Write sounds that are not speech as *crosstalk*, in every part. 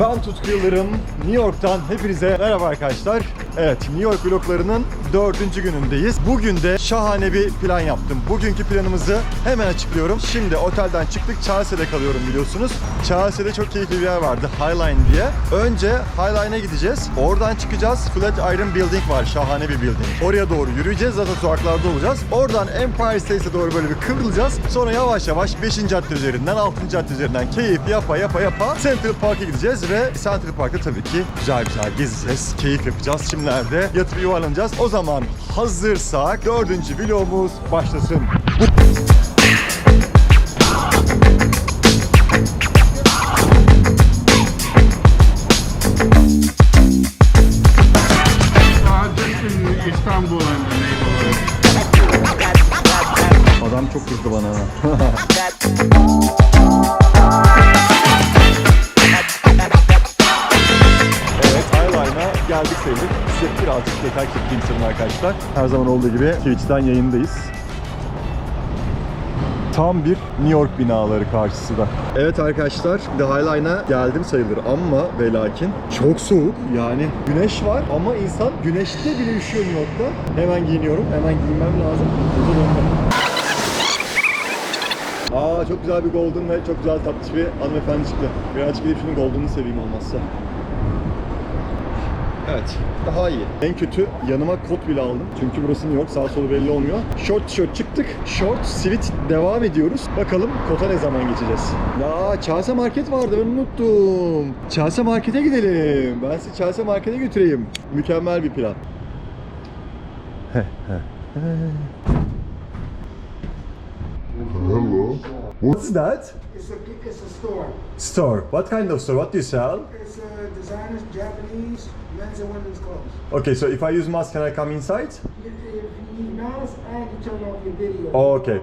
Ben Tutku Yıldırım. New York'tan hepinize merhaba arkadaşlar. Evet, New York vloglarının dördüncü günündeyiz. Bugün de şahane bir plan yaptım. Bugünkü planımızı hemen açıklıyorum. Şimdi otelden çıktık, Chelsea'de kalıyorum biliyorsunuz. Chelsea'de çok keyifli bir yer vardı, Highline diye. Önce Highline'a gideceğiz. Oradan çıkacağız. Flatiron Building var, şahane bir building. Oraya doğru yürüyeceğiz, zaten sokaklarda olacağız. Oradan Empire State'e doğru böyle bir kıvrılacağız. Sonra yavaş yavaş 5. cadde üzerinden, 6. cadde üzerinden keyif yapa yapa yapa Central Park'a gideceğiz ve Central Park'ta tabii ki güzel güzel gezeceğiz, keyif yapacağız. Şimdilerde yatıp yuvarlanacağız. O zaman hazırsak dördüncü vlogumuz başlasın. Adam çok kızdı bana. *laughs* *laughs* Size birazcık detay çekeyim istedim arkadaşlar. Her zaman olduğu gibi Twitch'ten yayındayız. Tam bir New York binaları karşısı da. Evet arkadaşlar, The Highline'a geldim sayılır ama ve lakin çok soğuk. Yani güneş var ama insan güneşte bile üşüyor New York'ta. Hemen giyiniyorum, hemen giyinmem lazım. Aa çok güzel bir golden ve çok güzel tatlış bir hanımefendi çıktı. Birazcık gidip şunun golden'ını seveyim olmazsa. Evet, daha iyi. En kötü yanıma kot bile aldım. Çünkü burası New York, sağ solu belli olmuyor. Short tişört çıktık. Short, sweat devam ediyoruz. Bakalım kota ne zaman geçeceğiz. Ya Chelsea Market vardı, ben unuttum. Chelsea Market'e gidelim. Ben sizi Chelsea Market'e götüreyim. Mükemmel bir plan. Hello. What's that? It's a it's a store. Store. What kind of store? What do you sell? It's a designers, Japanese, men's and women's clothes. Okay, so if I use mask, can I come inside? You, if you mask and you turn off your video. Oh, okay.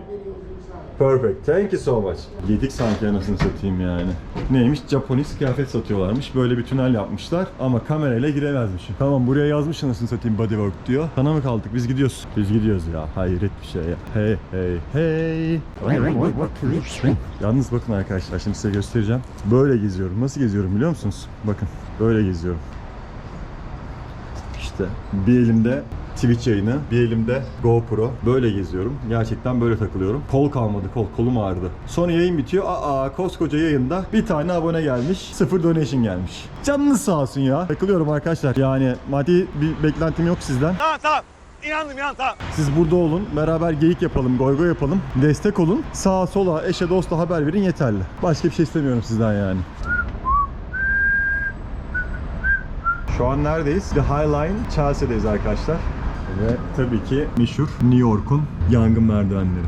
Perfect. Thank you so much. Yedik sanki anasını satayım yani. Neymiş? Japonis kıyafet satıyorlarmış. Böyle bir tünel yapmışlar ama kamerayla giremezmişim. Tamam buraya yazmış anasını satayım bodywork diyor. Sana mı kaldık? Biz gidiyoruz. Biz gidiyoruz ya. Hayret bir şey ya. Hey hey hey. Yalnız bakın arkadaşlar şimdi size göstereceğim. Böyle geziyorum. Nasıl geziyorum biliyor musunuz? Bakın böyle geziyorum. İşte bir elimde Twitch yayını, bir elimde GoPro. Böyle geziyorum. Gerçekten böyle takılıyorum. Kol kalmadı, kol. Kolum ağrıdı. Sonra yayın bitiyor. Aa koskoca yayında bir tane abone gelmiş. Sıfır donation gelmiş. Canınız sağ olsun ya. Takılıyorum arkadaşlar. Yani maddi bir beklentim yok sizden. Tamam tamam. İnandım inan tamam. Siz burada olun. Beraber geyik yapalım, goy goy yapalım. Destek olun. Sağa sola, eşe dosta haber verin yeterli. Başka bir şey istemiyorum sizden yani. Şu an neredeyiz? The High Line Chelsea'deyiz arkadaşlar. Ve tabii ki meşhur New York'un yangın merdivenleri.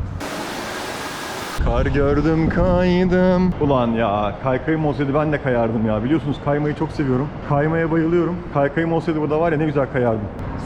Kar gördüm kaydım. Ulan ya kaykayım olsaydı ben de kayardım ya. Biliyorsunuz kaymayı çok seviyorum. Kaymaya bayılıyorum. Kaykayım olsaydı burada var ya ne güzel kayardım.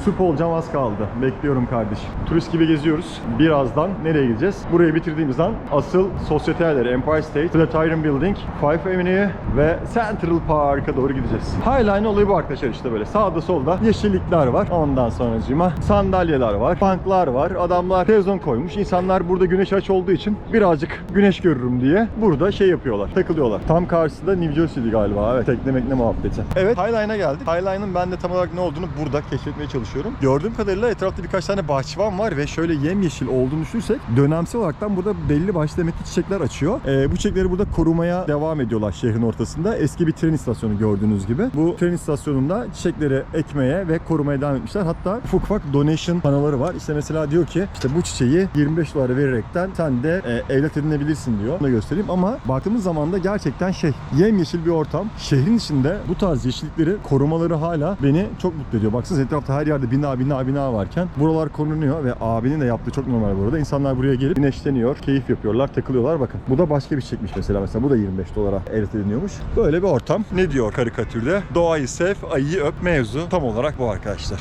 Sup olacağım az kaldı. Bekliyorum kardeşim. Turist gibi geziyoruz. Birazdan nereye gideceğiz? Burayı bitirdiğimiz an asıl sosyeteler Empire State, Flatiron Building, Five Avenue ve Central Park'a doğru gideceğiz. Highline olayı bu arkadaşlar işte böyle. Sağda solda yeşillikler var. Ondan sonracığıma sandalyeler var, banklar var. Adamlar televizyon koymuş. İnsanlar burada güneş aç olduğu için birazcık güneş görürüm diye burada şey yapıyorlar. Takılıyorlar. Tam karşısında New Jersey'di galiba. Evet. Tekne mekne muhabbeti. Evet. Highline'a geldik. Highline'ın ben de tam olarak ne olduğunu burada keşfetmeye çalışıyorum. Gördüğüm kadarıyla etrafta birkaç tane bahçıvan var ve şöyle yemyeşil olduğunu düşünürsek dönemsel olaraktan burada belli başlı demek ki çiçekler açıyor. Ee, bu çiçekleri burada korumaya devam ediyorlar şehrin ortasında. Eski bir tren istasyonu gördüğünüz gibi. Bu tren istasyonunda çiçekleri ekmeye ve korumaya devam etmişler. Hatta ufak ufak donation panoları var. İşte mesela diyor ki işte bu çiçeği 25 dolara vererekten sen de e, evlat edinebilirsin diyor. Onu da göstereyim ama baktığımız zaman da gerçekten şey yemyeşil bir ortam. Şehrin içinde bu tarz yeşillikleri korumaları hala beni çok mutlu ediyor. Baksanıza etrafta her yerde bina bina bina varken buralar korunuyor ve abinin de yaptığı çok normal bu arada. İnsanlar buraya gelip güneşleniyor, keyif yapıyorlar, takılıyorlar. Bakın bu da başka bir çiçekmiş mesela. Mesela bu da 25 dolara evlat ediniyormuş. Böyle bir ortam. Ne diyor karikatürde? Doğayı sev, ayıyı öp mevzu. Tam olarak bu arkadaşlar.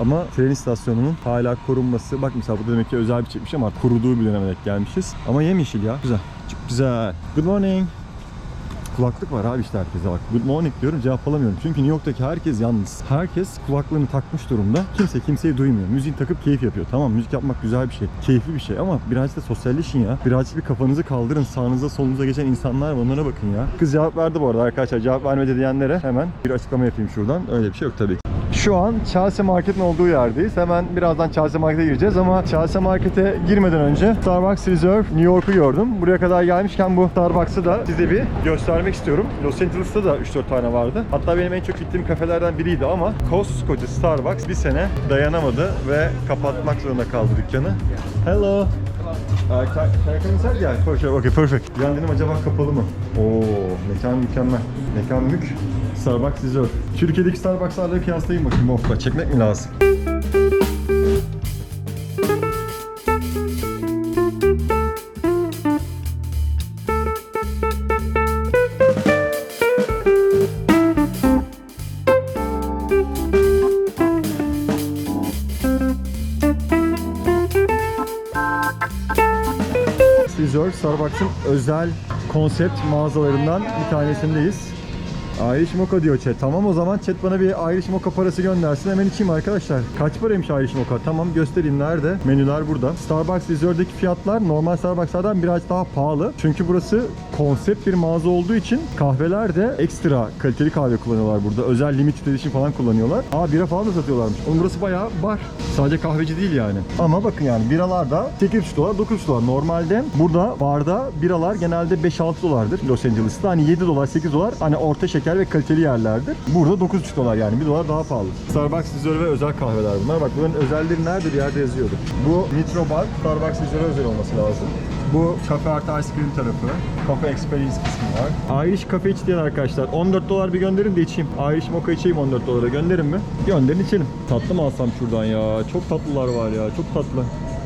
Ama tren istasyonunun hala korunması. Bak mesela bu demek ki özel bir çekmiş ama kuruduğu bir döneme gelmişiz. Ama yemyeşil ya. Güzel. Çok güzel. Good morning. Kulaklık var abi işte herkese bak. Good morning diyorum cevap alamıyorum. Çünkü New York'taki herkes yalnız. Herkes kulaklığını takmış durumda. Kimse kimseyi duymuyor. Müziğini takıp keyif yapıyor. Tamam müzik yapmak güzel bir şey. Keyifli bir şey ama birazcık da sosyalleşin ya. Birazcık bir kafanızı kaldırın. Sağınıza solunuza geçen insanlar. Onlara bakın ya. Kız cevap verdi bu arada arkadaşlar. Cevap vermedi diyenlere hemen bir açıklama yapayım şuradan. Öyle bir şey yok tabii ki. Şu an Chelsea Market'in olduğu yerdeyiz. Hemen birazdan Chelsea Market'e gireceğiz ama Chelsea Market'e girmeden önce Starbucks Reserve New York'u gördüm. Buraya kadar gelmişken bu Starbucks'ı da size bir göstermek istiyorum. Los Angeles'ta da 3-4 tane vardı. Hatta benim en çok gittiğim kafelerden biriydi ama koskoca Starbucks bir sene dayanamadı ve kapatmak zorunda kaldı dükkanı. Hello. Uh, can, can I come inside? Yeah, for sure. Okay, perfect. Ben dedim acaba kapalı mı? Oo, mekan mükemmel. Mekan mük. Starbucks Reserve. Türkiye'deki Starbucks'larla kıyaslayayım bakayım. Of, çekmek mi lazım? Starbucks'ın özel konsept mağazalarından bir tanesindeyiz. Irish Mocha diyor chat. Tamam o zaman chat bana bir Irish Mocha parası göndersin. Hemen içeyim arkadaşlar. Kaç paraymış Irish Mocha? Tamam göstereyim nerede? Menüler burada. Starbucks Reserve'deki fiyatlar normal Starbucks'lardan biraz daha pahalı. Çünkü burası konsept bir mağaza olduğu için kahveler de ekstra kaliteli kahve kullanıyorlar burada. Özel limited edition falan kullanıyorlar. Aa bira falan da satıyorlarmış. Oğlum burası bayağı bar. Sadece kahveci değil yani. Ama bakın yani biralar da 8,5 dolar 9 dolar. Normalde burada barda biralar genelde 5-6 dolardır Los Angeles'ta. Hani 7 dolar 8 dolar hani orta şeker ve kaliteli yerlerdir. Burada 9,5 dolar yani 1 dolar daha pahalı. Starbucks Reserve ve özel kahveler bunlar. Bak bunların özelleri nerede bir yerde yazıyordu. Bu Nitro Bar Starbucks Reserve özel olması lazım. Bu kafe artı ice cream tarafı. Kafe experience kısmı var. Irish kafe iç diyen arkadaşlar 14 dolar bir gönderin de içeyim. Irish mocha içeyim 14 dolara gönderin mi? Gönderin içelim. Tatlı mı alsam şuradan ya? Çok tatlılar var ya. Çok tatlı.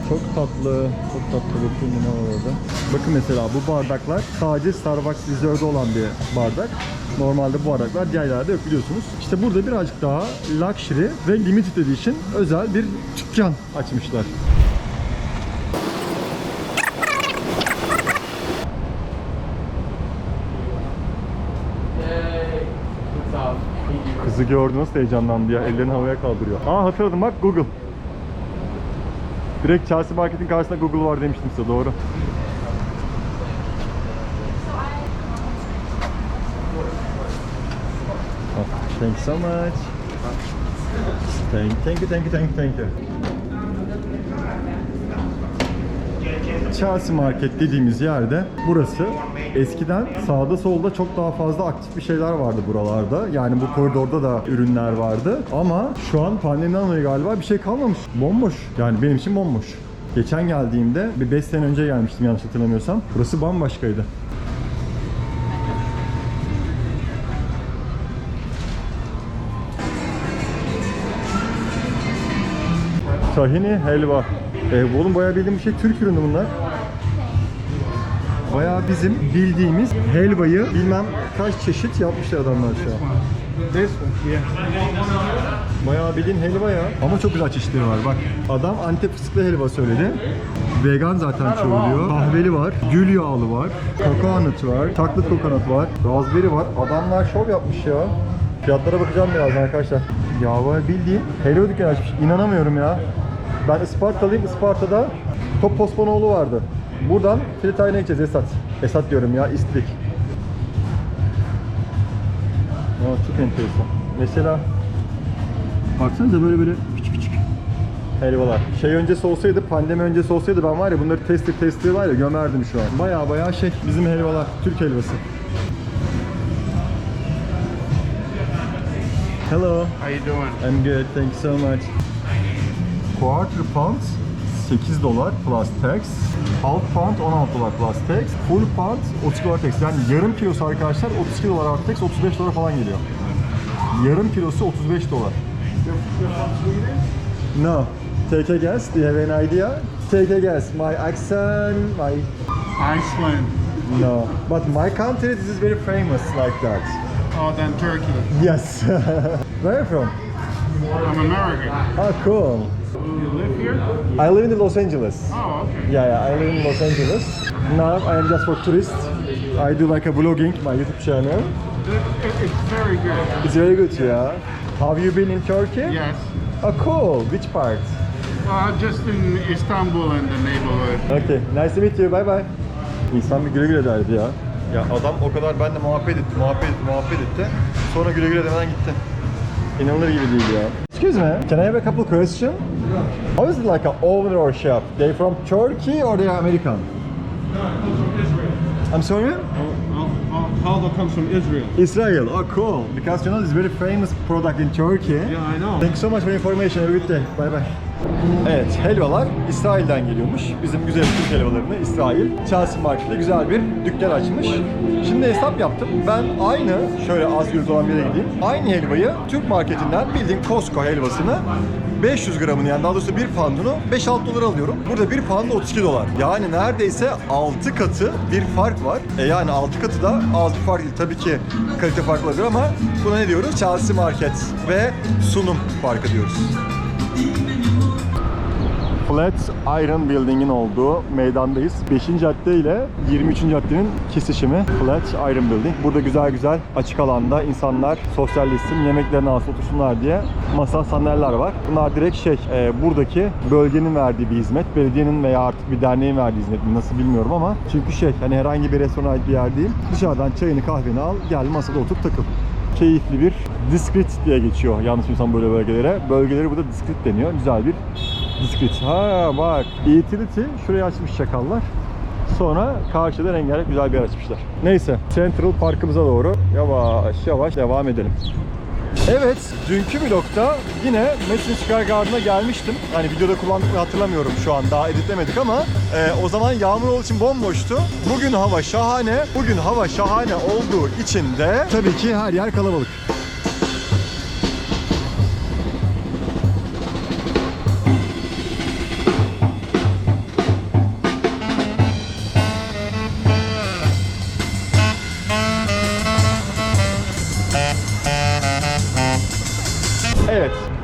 Çok tatlı. Çok tatlı. Bakayım ne var orada. Bakın mesela bu bardaklar sadece Starbucks Reserve'de olan bir bardak. Normalde bu diğer yerlerde yok biliyorsunuz. İşte burada birazcık daha luxury ve limited edition özel bir dükkan açmışlar. Kızı gördü nasıl heyecanlandı ya. Ellerini havaya kaldırıyor. Aa hatırladım bak Google. Direkt Chelsea Market'in karşısında Google var demiştim size doğru. Oh, thank you so much. Thank, thank you, thank you, thank you, thank you. Chelsea Market dediğimiz yerde burası eskiden sağda solda çok daha fazla aktif bir şeyler vardı buralarda. Yani bu koridorda da ürünler vardı. Ama şu an pandemiden dolayı galiba bir şey kalmamış. Bomboş. Yani benim için bomboş. Geçen geldiğimde bir 5 sene önce gelmiştim yanlış hatırlamıyorsam. Burası bambaşkaydı. Tahini helva. E, oğlum bayağı bildiğim bir şey Türk ürünü bunlar. Bayağı bizim bildiğimiz helvayı bilmem kaç çeşit yapmışlar adamlar şu an. This one, yeah. Bayağı bildiğin helva ya. Ama çok güzel çeşitleri var bak. Adam Antep fıstıklı helva söyledi. Vegan zaten çoğuluyor. Kahveli var, gül yağlı var, kokonat var, taklit kokonat var, raspberry var. Adamlar şov yapmış ya. Fiyatlara bakacağım birazdan arkadaşlar. Ya var bildiğin helva dükkanı açmış. İnanamıyorum ya. Ben Ispartalıyım. Isparta'da Top Pospanoğlu vardı. Buradan Filipin'e gideceğiz Esat. Esat diyorum ya İstrik. Aa, çok enteresan. Mesela Baksanıza böyle böyle küçük küçük helvalar. Şey öncesi olsaydı, pandemi öncesi olsaydı ben var ya bunları tester tester var ya gömerdim şu an. Baya baya şey bizim helvalar, Türk helvası. Hello, How you doing? I'm good, thank you so much. Quarter pound 8 dolar plus tax. Half pound 16 dolar plus tax. Full pound 30 dolar tax. Yani yarım kilosu arkadaşlar 32 dolar artı tax 35 dolar falan geliyor. Yarım kilosu 35 dolar. No. Take a guess. Do you have an idea? Take a guess. My accent, my Iceland. no. But my country this is very famous like that. Oh, then Turkey. Yes. *laughs* Where are you from? I'm American. Oh, cool. You live here? I live in Los Angeles. Oh, okay. Yeah, yeah, I live in Los Angeles. Now I am just for tourist. I do like a vlogging, my YouTube channel. It, it, it's very good. It's very good, yeah. Have you been in Turkey? Yes. Oh, cool. Which part? Uh, just in Istanbul and the neighborhood. Okay, nice to meet you. Bye bye. İnsan bir güle güle derdi ya. Ya adam o kadar benimle muhabbet etti, muhabbet etti, muhabbet etti. Sonra güle güle demeden gitti. İnanılır gibi değil ya. Excuse me, can I have a couple questions? How is it like an owner or chef? They from Turkey or they are American? I'm sorry? Halva comes from Israel. Israel. Oh, cool. Because you know this very famous product in Turkey. Yeah, I know. Thank you so much for information. Have a good day. Bye bye. Evet, helvalar İsrail'den geliyormuş. Bizim güzel Türk helvalarını İsrail. Chelsea Market'te güzel bir dükkan açmış. Şimdi hesap yaptım. Ben aynı, şöyle az gürültü olan bir yere gideyim. Aynı helvayı Türk marketinden bildiğim Costco helvasını 500 gramını yani daha doğrusu bir poundunu 5-6 dolara alıyorum. Burada bir pound 32 dolar. Yani neredeyse 6 katı bir fark var. E yani 6 katı da az bir fark değil. Tabii ki kalite farkı olabilir ama buna ne diyoruz? Chelsea Market ve sunum farkı diyoruz. Flat Iron Building'in olduğu meydandayız. 5. cadde ile 23. caddenin kesişimi Flat Iron Building. Burada güzel güzel açık alanda insanlar sosyalleşsin, yemeklerini alsın, otursunlar diye masa sandalyeler var. Bunlar direkt şey, e, buradaki bölgenin verdiği bir hizmet. Belediyenin veya artık bir derneğin verdiği hizmet mi nasıl bilmiyorum ama çünkü şey, hani herhangi bir restorana ait bir yer değil. Dışarıdan çayını kahveni al, gel masada otur takıl keyifli bir diskrit diye geçiyor yanlış bilmiyorsam böyle bölgelere. Bölgeleri burada diskrit deniyor. Güzel bir diskrit. Ha bak. Utility şuraya açmış çakallar. Sonra karşıda rengarenk güzel bir yer açmışlar. Neyse Central Park'ımıza doğru yavaş yavaş devam edelim. Evet, dünkü vlogda yine Metin Square Garden'a gelmiştim. Hani videoda kullandık mı hatırlamıyorum şu an daha editlemedik ama e, o zaman yağmur olduğu için bomboştu. Bugün hava şahane. Bugün hava şahane olduğu için de tabii ki her yer kalabalık.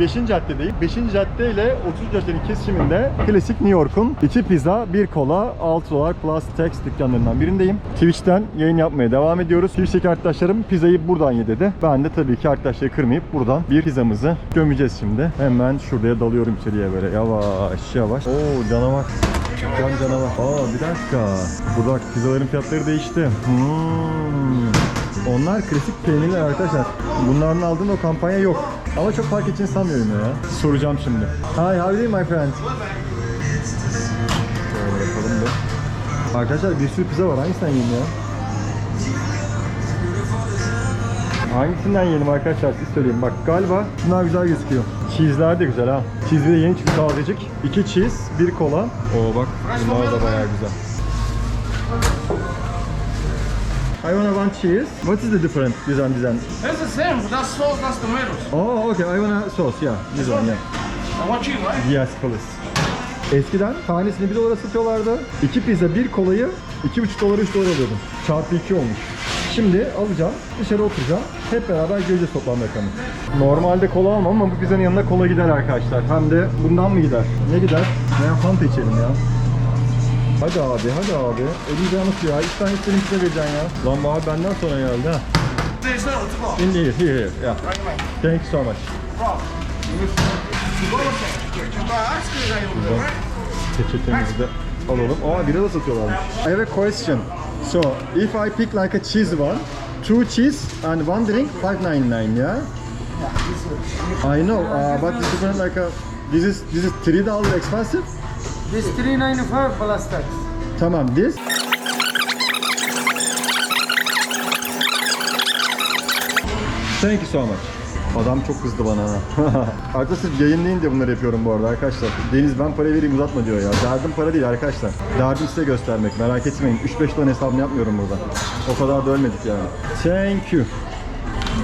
5. caddedeyim. 5. cadde ile 30 caddenin kesişiminde klasik New York'un 2 pizza, 1 kola, 6 dolar plus tax dükkanlarından birindeyim. Twitch'ten yayın yapmaya devam ediyoruz. Twitch'teki arkadaşlarım pizzayı buradan ye dedi. Ben de tabii ki arkadaşları kırmayıp buradan bir pizzamızı gömeceğiz şimdi. Hemen şuraya dalıyorum içeriye böyle yavaş yavaş. Oo canavar. Can canavar. Aa bir dakika. Burada pizzaların fiyatları değişti. Hmm. Onlar klasik peynirler arkadaşlar. Bunların aldığım o kampanya yok. Ama çok fark edeceğini sanmıyorum ya. Soracağım şimdi. Hi, how are you my friend? Şöyle yapalım da. Arkadaşlar bir sürü pizza var. Hangisinden yiyelim ya? Hangisinden yiyelim arkadaşlar siz söyleyin. Bak galiba bunlar güzel gözüküyor. Cheese'ler de güzel ha. Cheese de yeni çıktı tazecik. İki cheese, bir kola. Oo bak bunlar da bayağı güzel. I want one cheese. What is the difference design design? It's the same. That's sauce, that's tomatoes. Oh, okay. I want a sauce. Yeah, this one. Yeah. I want cheese, right? Yes, please. Eskiden tanesini 1 dolara satıyorlardı. 2 pizza 1 kolayı 2,5 dolara 3 dolar alıyordum. Çarpı 2 olmuş. Şimdi alacağım, dışarı oturacağım. Hep beraber göreceğiz toplam rakamı. Normalde kola almam ama bu pizzanın yanında kola gider arkadaşlar. Hem de bundan mı gider? Ne gider? Ne Fanta içelim ya. Hadi abi, hadi abi. Elimde yanık ya. İki tane senin size vereceksin ya. Lan bu abi benden sonra geldi ha. There's no to go. In here, here. Yeah. Thank you so much. Buradan peçetemizi alalım. Aa bira da satıyorlarmış. I have a question. So, if I pick like a cheese one, two cheese and one drink, 5.99, yeah? I know, uh, but this is like a this is this is three dollar expensive. This 395 plus tax. Tamam, this. Thank you so much. Adam çok kızdı bana. *laughs* Arkadaşlar sırf yayınlayın diye bunları yapıyorum bu arada arkadaşlar. Deniz ben para vereyim uzatma diyor ya. Derdim para değil arkadaşlar. Derdim size göstermek. Merak etmeyin. 3-5 tane hesabını yapmıyorum burada. O kadar da ölmedik yani. Thank you.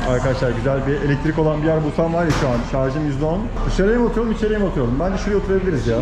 Arkadaşlar güzel bir elektrik olan bir yer bulsam var ya şu an şarjım %10. Dışarıya mı oturalım içeriye mi oturalım? Bence şuraya oturabiliriz ya.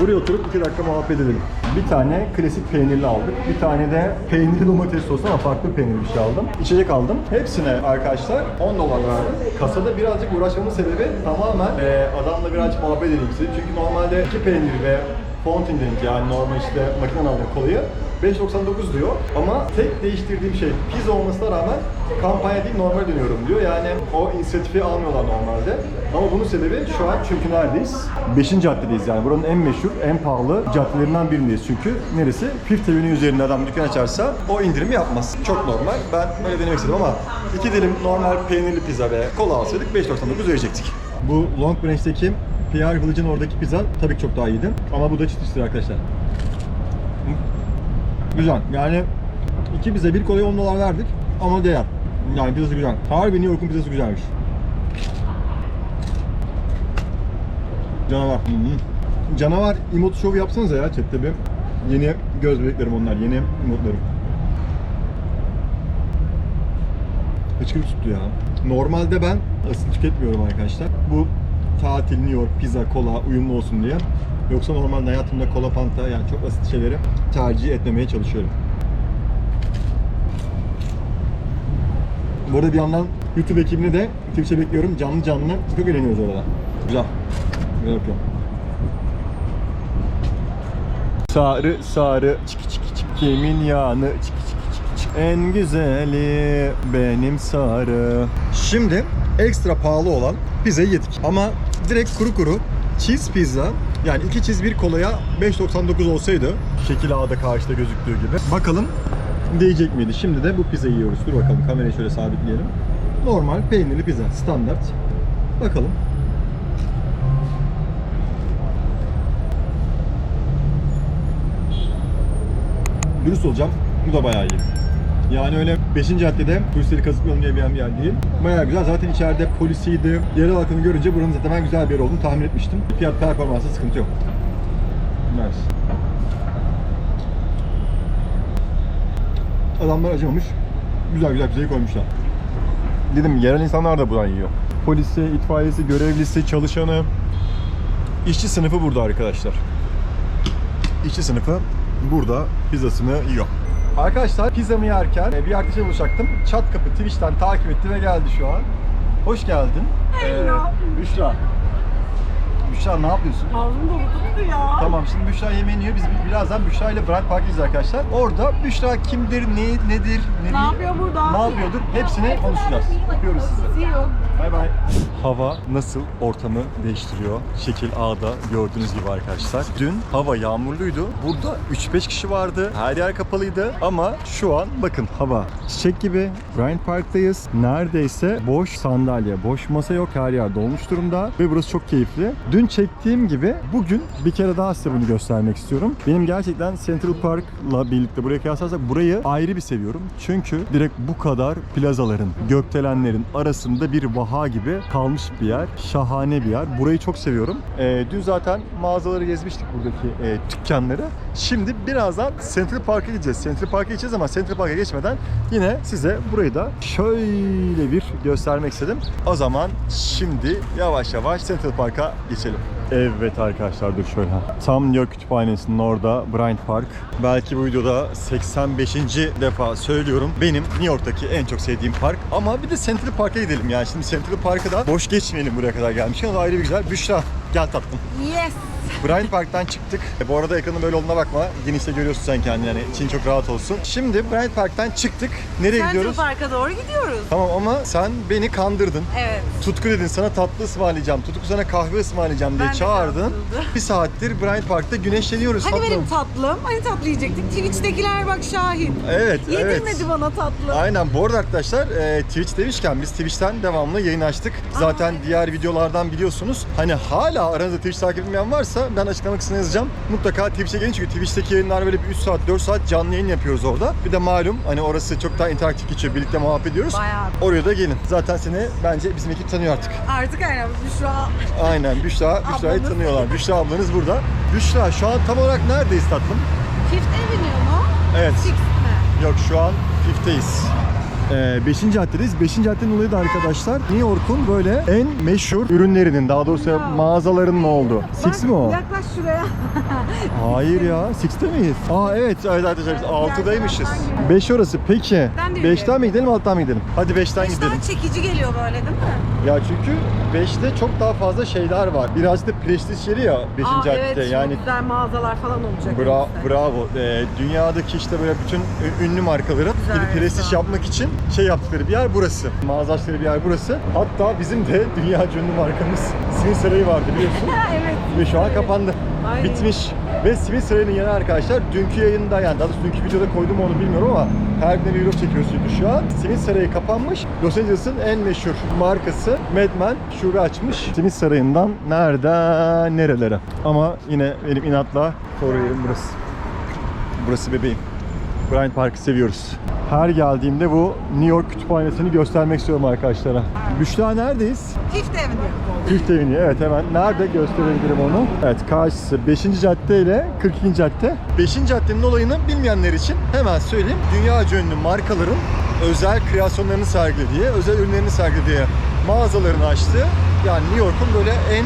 Buraya oturup 2 dakika muhabbet edelim. Bir tane klasik peynirli aldık. Bir tane de peynirli domates sosu ama farklı peynirli bir şey aldım. İçecek aldım. Hepsine arkadaşlar 10 dolar verdim. Kasada birazcık uğraşmamın sebebi tamamen eee, adamla birazcık muhabbet edeyim istedim. Çünkü normalde iki peynir ve fountain drink yani normal işte makine aldığım kolayı 5.99 diyor ama tek değiştirdiğim şey pizza olmasına rağmen kampanya değil normal dönüyorum diyor. Yani o inisiyatifi almıyorlar normalde. Ama bunun sebebi şu an çünkü neredeyiz? 5. caddedeyiz yani. Buranın en meşhur, en pahalı caddelerinden birindeyiz çünkü. Neresi? Fifth Avenue üzerinde adam dükkan açarsa o indirimi yapmaz. Çok normal. Ben böyle denemek istedim ama iki dilim normal peynirli pizza ve kola alsaydık 5.99 verecektik. Bu Long Branch'teki Pierre Village'ın oradaki pizza tabii ki çok daha iyiydi. Ama bu da çıtır arkadaşlar. Güzel. Yani iki bize bir kolaya 10 dolar verdik ama değer. Yani pizzası güzel. Harbi New York'un pizzası güzelmiş. Canavar. Hı hı. Canavar emot şov yapsanıza ya chatte bir. Yeni göz bebeklerim onlar, yeni emotlarım. Hıçkırık tuttu ya. Normalde ben ısıt tüketmiyorum arkadaşlar. Bu tatil, New York, pizza, kola uyumlu olsun diye. Yoksa normalde hayatımda kola, fanta yani çok asit şeyleri tercih etmemeye çalışıyorum. Bu arada bir yandan YouTube ekibini de Twitch'e bekliyorum. Canlı canlı çok eğleniyoruz orada. Güzel. Güzel yapıyorum. Sarı sarı çiki çiki çiki kimin yanı çiki çiki çiki çiki. En güzeli benim sarı. Şimdi ekstra pahalı olan pizzayı yedik. Ama direkt kuru kuru cheese pizza yani iki cheese bir kolaya 5.99 olsaydı şekil A'da karşıda gözüktüğü gibi. Bakalım değecek miydi? Şimdi de bu pizzayı yiyoruz. Dur bakalım kamerayı şöyle sabitleyelim. Normal peynirli pizza standart. Bakalım. Dürüst olacağım. Bu da bayağı iyi. Yani öyle 5. caddede turistleri kazıklayalım diye bir yer değil. Bayağı güzel. Zaten içeride polisiydi. Yerel halkını görünce buranın zaten ben güzel bir yer olduğunu tahmin etmiştim. Fiyat performansı sıkıntı yok. Nice. Adamlar acımamış. Güzel güzel pizzayı koymuşlar. Dedim yerel insanlar da buradan yiyor. Polisi, itfaiyesi, görevlisi, çalışanı, işçi sınıfı burada arkadaşlar. İşçi sınıfı burada pizzasını yiyor. Arkadaşlar pizzamı yerken e, bir arkadaşa buluşacaktım. Çat kapı Twitch'ten takip etti ve geldi şu an. Hoş geldin. Ee, Büşra. Büşra ne yapıyorsun? Ağzım dolu tuttu ya. Tamam şimdi Büşra yemeğini yiyor. Biz birazdan Büşra ile Brad gideceğiz arkadaşlar. Orada Büşra kimdir, ne, nedir, ne, Ne yapıyor burada? ne yapıyordur hepsini konuşacağız. Öpüyoruz sizi. Bay bay. Hava nasıl ortamı değiştiriyor? Şekil A'da gördüğünüz gibi arkadaşlar. Dün hava yağmurluydu. Burada 3-5 kişi vardı. Her yer kapalıydı. Ama şu an bakın hava çiçek gibi. Bryant Park'tayız. Neredeyse boş sandalye, boş masa yok. Her yer dolmuş durumda. Ve burası çok keyifli. Dün çektiğim gibi bugün bir kere daha size bunu göstermek istiyorum. Benim gerçekten Central Park'la birlikte buraya kıyaslarsak burayı ayrı bir seviyorum. Çünkü direkt bu kadar plazaların, gökdelenlerin arasında bir vaha gibi kalmış bir yer. Şahane bir yer. Burayı çok seviyorum. Ee, dün zaten mağazaları gezmiştik buradaki e, dükkanları. Şimdi birazdan Central Park'a gideceğiz. Central Park'a gideceğiz ama Central Park'a geçmeden yine size burayı da şöyle bir göstermek istedim. O zaman şimdi yavaş yavaş Central Park'a geçelim. Evet arkadaşlar dur şöyle. Tam New York Kütüphanesi'nin orada Bryant Park. Belki bu videoda 85. defa söylüyorum. Benim New York'taki en çok sevdiğim park. Ama bir de Central Park'a gidelim yani. Şimdi Central Park'a da boş geçmeyelim buraya kadar gelmişken. O da ayrı bir güzel. Büşra gel tatlım. Yes. Bryant Park'tan çıktık. E, bu arada ekranın böyle olduğuna bakma. Genişte görüyorsun sen kendini. Yani için çok rahat olsun. Şimdi Bryant Park'tan çıktık. Nereye Central gidiyoruz? Park'a doğru gidiyoruz. Tamam ama sen beni kandırdın. Evet. Tutku dedin sana tatlı ısmarlayacağım. Tutku sana kahve ısmarlayacağım diye Ben de çağırdın. kandırıldım. Bir saattir Bryant Park'ta güneşleniyoruz Hani tatlım. benim tatlım? Hani tatlı yiyecektik? Twitch'tekiler bak şahit. Evet, Yedirmedi evet. bana tatlı. Aynen bu arada arkadaşlar e, Twitch demişken biz Twitch'ten devamlı yayın açtık. Zaten diğer videolardan biliyorsunuz. Hani hala aranızda Twitch takip etmeyen varsa ben açıklama kısmına yazacağım. Mutlaka Twitch'e gelin çünkü Twitch'teki yayınlar böyle bir 3 saat 4 saat canlı yayın yapıyoruz orada. Bir de malum hani orası çok daha interaktif geçiyor. Birlikte muhabbet ediyoruz. Bayağı. Oraya da gelin. Zaten seni bence bizim ekip tanıyor artık. Artık aynen Büşra. Aynen Büşra, *laughs* Büşra'yı Ablamız. tanıyorlar. Büşra ablanız burada. Büşra şu an tam olarak neredeyiz tatlım? Fifth Avenue mu? Evet. Sixth mi? Yok şu an Fifth'teyiz. 5. caddedeyiz. 5. caddenin olayı da arkadaşlar New York'un böyle en meşhur ürünlerinin daha doğrusu Wow. mağazalarının olduğu. Six mi o? Yaklaş şuraya. *laughs* Hayır ya. Six'te miyiz? Aa evet. Evet arkadaşlar biz 6'daymışız. 5 orası. Peki. Ben de 5'ten mi gidelim alttan mı gidelim? Hadi 5'ten Beş gidelim. daha çekici geliyor böyle değil mi? Ya çünkü 5'te çok daha fazla şeyler var. Biraz da prestij yeri ya 5. Aa, cadde. evet, yani güzel mağazalar falan olacak. Bra önümüzde. bravo. Ee, dünyadaki işte böyle bütün ünlü markaların prestij yapmak için şey yaptıkları bir yer burası. Mağaza açtıkları bir yer burası. Hatta bizim de *laughs* dünya ünlü markamız Simit Sarayı vardı biliyorsun. *laughs* evet. Ve şu an kapandı. Ay. Bitmiş. Ve Simit Sarayı'nın yanı arkadaşlar dünkü yayında yani daha doğrusu dünkü videoda koydum onu bilmiyorum ama her gün bir video çekiyoruz çünkü şu an. Simit Sarayı kapanmış. Los Angeles'ın en meşhur markası Madman şube açmış. Simit Sarayı'ndan nereden nerelere. Ama yine benim inatla favori yerim burası. Burası bebeğim. Bryant Park'ı seviyoruz. Her geldiğimde bu New York kütüphanesini göstermek istiyorum arkadaşlara. Büşra neredeyiz? Fifth Avenue. Fifth Avenue evet hemen nerede gösterebilirim onu? Evet karşısı 5. cadde ile 42. cadde. 5. caddenin olayını bilmeyenler için hemen söyleyeyim. Dünya ünlü markaların özel kreasyonlarını sergilediği, özel ürünlerini sergilediği mağazalarını açtığı yani New York'un böyle en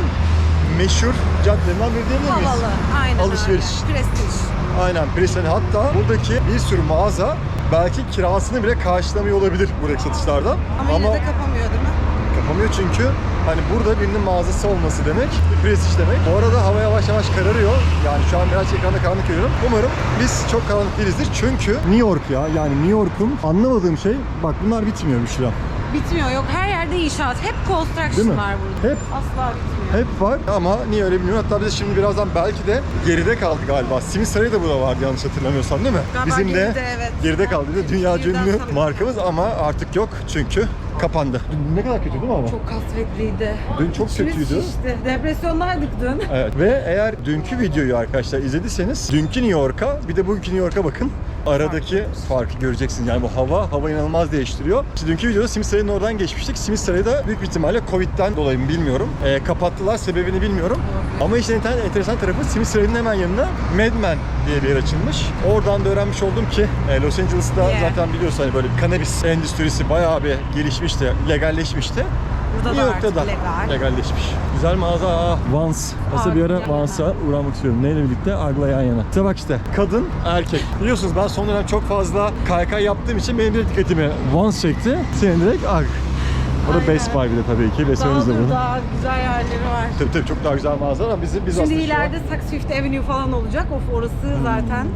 meşhur caddelerinden biri diyebilir miyiz? Havalı. Aynen Alışveriş. öyle. Prestij. Aynen Presen hatta buradaki bir sürü mağaza belki kirasını bile karşılamıyor olabilir buradaki satışlardan. Ama, yine de kapamıyor değil mi? Kapamıyor çünkü hani burada birinin mağazası olması demek bir prestij demek. Bu arada hava yavaş yavaş kararıyor. Yani şu an biraz ekranda karanlık görüyorum. Umarım biz çok karanlık değilizdir. Çünkü New York ya yani New York'un anlamadığım şey bak bunlar bitmiyor Büşra. Bitmiyor yok. Her yerde inşaat. Hep Değil construction mi? var burada. Hep. Asla bitmiyor. Hep var ama niye öyle bilmiyorum. Hatta biz şimdi birazdan belki de geride kaldı galiba. Simit Sarayı da burada vardı yanlış hatırlamıyorsam değil mi? Galiba Bizim de geride, evet. geride kaldı. De Dünya ünlü markamız ama artık yok çünkü kapandı. Ne kadar kötü değil mi ama? Çok kasvetliydi. Dün çok İçimiz kötüydü. şişti. Depresyondaydık dün. Evet. Ve eğer dünkü videoyu arkadaşlar izlediyseniz dünkü New York'a bir de bugünkü New York'a bakın. Aradaki farkı göreceksiniz. Yani bu hava, hava inanılmaz değiştiriyor. İşte dünkü videoda Simit Sarayı'nın oradan geçmiştik. Simit Sarayı da büyük bir ihtimalle Covid'den dolayı mı bilmiyorum. Ee, kapattılar, sebebini bilmiyorum. Ama işte enten- enteresan tarafı Simit Sarayı'nın hemen yanına Madman diye bir yer açılmış. Oradan da öğrenmiş oldum ki e, Los Angeles'ta Yeah. zaten biliyorsun hani böyle kanabis endüstrisi bayağı bir gelişmişti, legalleşmişti. Burada New da York'ta artık da legal. legalleşmiş. Güzel mağaza. Vans. Aslında bir ara Vans'a uğramak istiyorum. Neyle birlikte? Agla yan yana. İşte bak işte. Kadın, erkek. Biliyorsunuz ben son dönem çok fazla kaykay yaptığım için benim de dikkatimi Vans çekti. Senin direkt Ag. O da. Best Buy bir de tabii ki. Best da dur, burada. daha güzel yerleri var. Tabii tabii çok daha güzel mağazalar ama bizim biz Şimdi aslında şu an ileride Saks Fifth Avenue falan olacak. Of orası zaten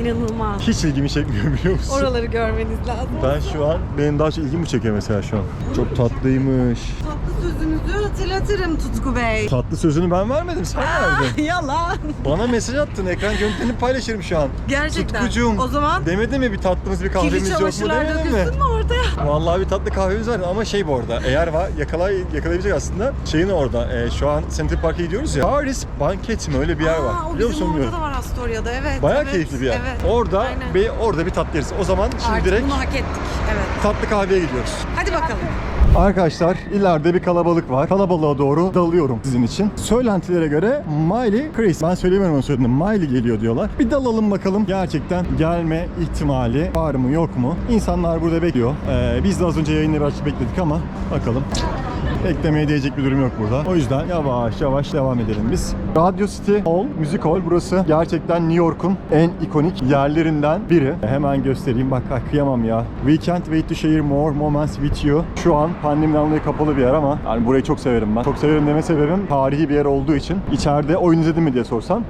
inanılmaz. hiç ilgimi çekmiyor *laughs* biliyor musun? Oraları görmeniz lazım. Ben şu an, benim daha çok ilgimi çekiyor mesela şu an. Çok tatlıymış. Tatlı sözünüzü hatırlatırım Tutku Bey. Tatlı sözünü ben vermedim, sen verdin. *laughs* Yalan. Bana mesaj attın, ekran görüntülerini paylaşırım şu an. Gerçekten. Tutkucuğum. O zaman Demedi mi bir tatlımız bir kahvemiz yok mu demedi mi? dökülsün mü ortaya? Vallahi bir tatlı kahvemiz var ama şey bu arada eğer var yakalay, yakalayabilecek aslında şeyin orada e, şu an Central Park'a gidiyoruz ya Paris Banket mi öyle bir yer var Aa, o biliyor bizim musun orada da var Astoria'da evet. Bayağı evet, keyifli bir yer. Evet. Orada Aynen. bir orada bir tatlı yeriz. O zaman şimdi Artık direkt bunu hak ettik. Evet. tatlı kahveye gidiyoruz. Hadi bakalım. Arkadaşlar ileride bir kalabalık var. Kalabalığa doğru dalıyorum sizin için. Söylentilere göre Miley Chris. Ben söyleyemiyorum onu söyledim. Miley geliyor diyorlar. Bir dalalım bakalım. Gerçekten gelme ihtimali var mı yok mu? İnsanlar burada bekliyor. Ee, biz de az önce yayını biraz bekledik ama bakalım. Beklemeye değecek bir durum yok burada. O yüzden yavaş yavaş devam edelim biz. Radio City Hall, Müzik Hall burası gerçekten New York'un en ikonik yerlerinden biri. Hemen göstereyim. Bak kıyamam ya. We can't wait to share more moments with you. Şu an pandemiden dolayı kapalı bir yer ama yani burayı çok severim ben. Çok severim deme sebebim tarihi bir yer olduğu için. İçeride oyun izledin mi diye sorsan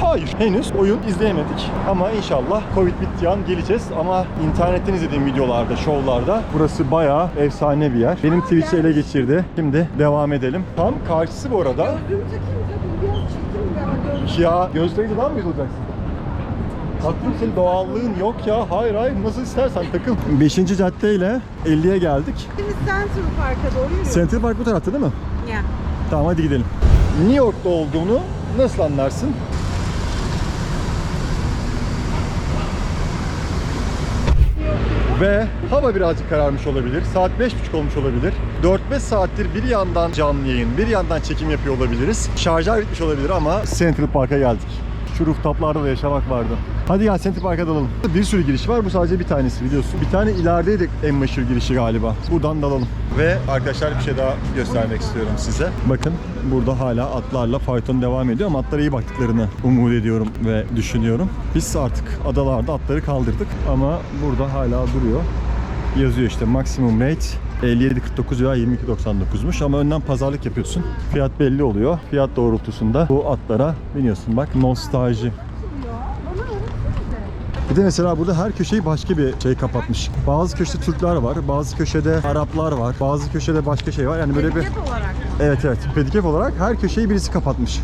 Hayır, henüz oyun izleyemedik. Ama inşallah Covid bittiği an geleceğiz. Ama internetten izlediğim videolarda, şovlarda burası bayağı efsane bir yer. Benim Twitch'i ele geçirdi. Şimdi devam edelim. Tam karşısı bu arada. Gözlüğümü takayım takayım. Biraz ya. Gözleriyle daha mı güzel olacaksın? Tatlım senin doğallığın yok ya. Hayır hayır nasıl istersen takıl. 5. cadde ile 50'ye geldik. Şimdi Central Park'a doğru yürüyoruz. Central Park bu tarafta değil mi? Ya. Tamam hadi gidelim. New York'ta olduğunu nasıl anlarsın? Ve hava birazcık kararmış olabilir. Saat 5.30 olmuş olabilir. 4-5 saattir bir yandan canlı yayın, bir yandan çekim yapıyor olabiliriz. Şarjlar bitmiş olabilir ama Central Park'a geldik. Şu rooftoplarda da yaşamak vardı. Hadi gel Center Park'a dalalım. Bir sürü giriş var. Bu sadece bir tanesi biliyorsun. Bir tane ilerideydi en meşhur girişi galiba. Buradan dalalım. Ve arkadaşlar bir şey daha göstermek istiyorum size. Bakın burada hala atlarla fayton devam ediyor ama atlara iyi baktıklarını umut ediyorum ve düşünüyorum. Biz artık adalarda atları kaldırdık ama burada hala duruyor yazıyor işte maksimum rate 57.49 veya 22.99'muş ama önden pazarlık yapıyorsun. Fiyat belli oluyor. Fiyat doğrultusunda bu atlara biniyorsun. Bak nostalji. Bir de mesela burada her köşeyi başka bir şey kapatmış. Bazı köşede Türkler var, bazı köşede Araplar var, bazı köşede başka şey var. Yani böyle bir olarak? Evet evet. Pedikep olarak her köşeyi birisi kapatmış.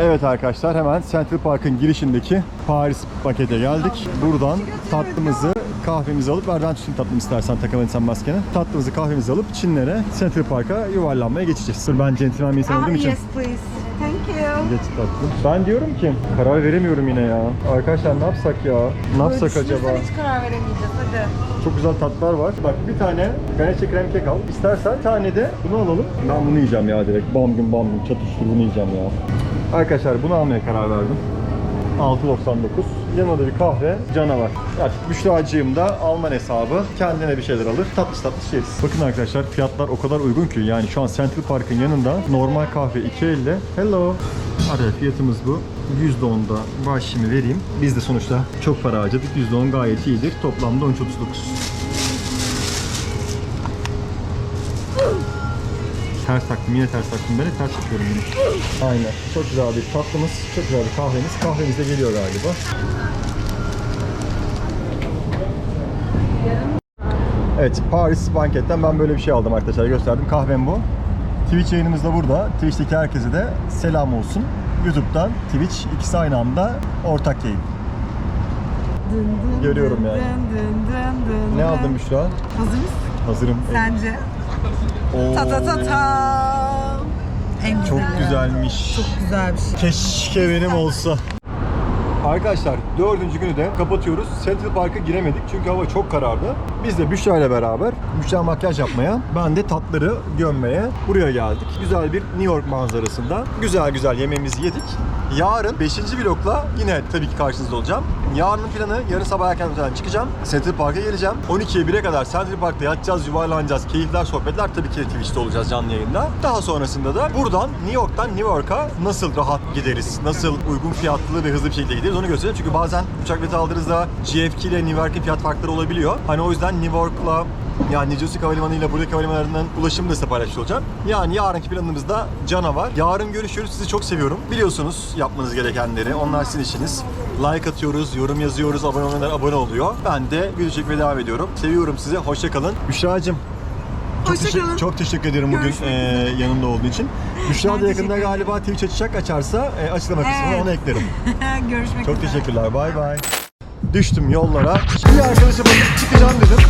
Evet arkadaşlar hemen Central Park'ın girişindeki Paris pakete geldik. Buradan tatlımızı kahvemizi alıp ver tutayım tatlımı istersen takalım sen maskeni. Tatlımızı kahvemizi alıp Çinlere Central Park'a yuvarlanmaya geçeceğiz. Dur ben centilmen bir insan Ah, olduğum için. yes please. Thank you. Geç tatlım. Ben diyorum ki karar veremiyorum yine ya. Arkadaşlar ne yapsak ya? Ne yapsak acaba? düşünürsen hiç karar veremeyeceğiz hadi. Çok güzel tatlar var. Bak bir tane ganeşe krem kek al. İstersen bir tane de bunu alalım. Ben bunu yiyeceğim ya direkt. Bam gün bam gün çatıştır bunu yiyeceğim ya. Arkadaşlar bunu almaya karar verdim. 6.99. Yanına da bir kahve canavar. Artık Büşra'cığım da Alman hesabı. Kendine bir şeyler alır. Tatlı tatlı yeriz. Bakın arkadaşlar fiyatlar o kadar uygun ki. Yani şu an Central Park'ın yanında normal kahve 2.50. Hello. Hadi fiyatımız bu. %10'da başımı vereyim. Biz de sonuçta çok para harcadık. %10 gayet iyidir. Toplamda 13.39. Ters taktım yine ters taktım ben de ters yapıyorum yine. Aynen. Çok güzel bir tatlımız, çok güzel bir kahvemiz. Kahvemiz de geliyor galiba. Evet, Paris Banket'ten ben böyle bir şey aldım arkadaşlar. Gösterdim. Kahvem bu. Twitch yayınımız da burada. Twitch'teki herkese de selam olsun. YouTube'dan Twitch ikisi aynı anda ortak yayın. Dın dın Görüyorum dın yani. Dın dın dın dın Ne dın. aldın Büşra? Hazır mısın? Hazırım. Sence? Oo, Ta ta ta ta. En Çok güzeli. güzelmiş. Çok güzel bir şey. Keşke benim olsa. Arkadaşlar dördüncü günü de kapatıyoruz. Central Park'a giremedik çünkü hava çok karardı. Biz de Büşra ile beraber Büşra makyaj yapmaya, ben de tatları gömmeye buraya geldik. Güzel bir New York manzarasında güzel güzel yemeğimizi yedik. Yarın 5. vlogla yine tabii ki karşınızda olacağım. Yarının planı yarın sabah erkenden çıkacağım. Central Park'a geleceğim. 12'ye 1'e kadar Central Park'ta yatacağız, yuvarlanacağız. Keyifler, sohbetler tabii ki Twitch'te olacağız canlı yayında. Daha sonrasında da buradan New York'tan New York'a nasıl rahat gideriz, nasıl uygun fiyatlı ve hızlı bir şekilde gideriz onu göstereceğim. Çünkü bazen uçak bileti aldığınızda GFK ile New York'ın fiyat farkları olabiliyor. Hani o yüzden New York'la yani New Jersey Havalimanı ile buradaki havalimanlarından ulaşımı da size paylaşmış olacağım. Yani yarınki planımızda canavar. Yarın görüşürüz. Sizi çok seviyorum. Biliyorsunuz yapmanız gerekenleri. Onlar sizin işiniz. Like atıyoruz, yorum yazıyoruz, abone olanlar abone oluyor. Ben de video çekmeye devam ediyorum. Seviyorum sizi. Hoşça kalın. Büşra'cığım çok, teşekkür- çok teşekkür ederim bugün eee, yanımda olduğu için. Büşra da yakında galiba Twitch açacak. Açarsa e, açıklama kısmına Evet. onu eklerim. *laughs* Görüşmek Çok üzere. teşekkürler. Bay bay. Düştüm yollara. Bir arkadaşa bakıp çıkacağım dedim.